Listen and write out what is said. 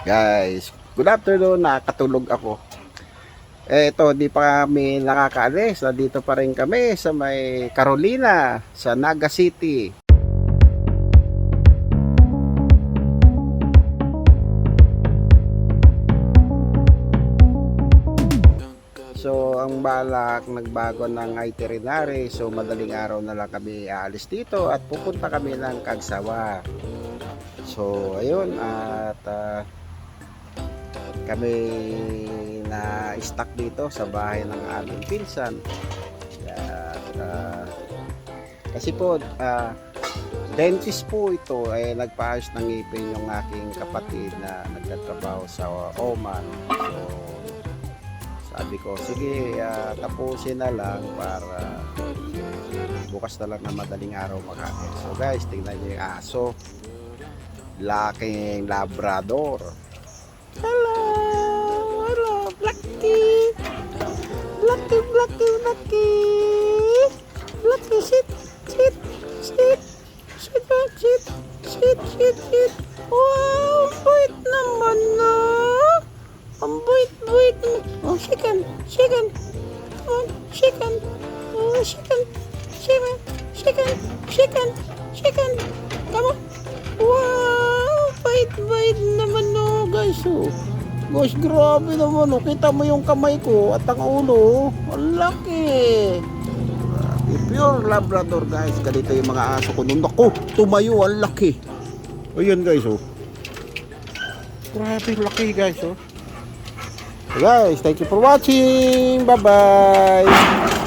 Guys, good afternoon. Nakatulog ako. Ito, di pa kami nakakaalis. Nandito pa rin kami sa may Carolina, sa Naga City. So, ang balak, nagbago ng itinerary. So, madaling araw na lang kami aalis dito at pupunta kami ng Kagsawa. So, ayun, at ah, kami na stuck dito sa bahay ng aming pinsan. At, ah, kasi po, ah, dentist po ito, ay nagpaayos ng ngipin yung aking kapatid na nagtatrabaho sa Oman. So, sabi ko, sige, ah, tapusin na lang para bukas na lang na madaling araw makakit. So guys, tingnan niyo yung aso. Laking Labrador. Hello! Sit, sit, sit! Wow! Bait naman na! Ang bait-bait mo! Oh, chicken! Chicken! Come on, chicken! Oh, chicken! Chicken! Chicken! Chicken! Chicken! Come on! Wow! Bait-bait naman no, guys, oh. Guys, grabe naman, oh. Kita mo yung kamay ko at ang ulo, oh. Ang laki! Pure Labrador, guys. Ganito yung mga aso ko. Nung ako, tumayo, ang laki. Ayan, guys, oh. Grabe, laki, guys, oh. So guys, thank you for watching. Bye-bye.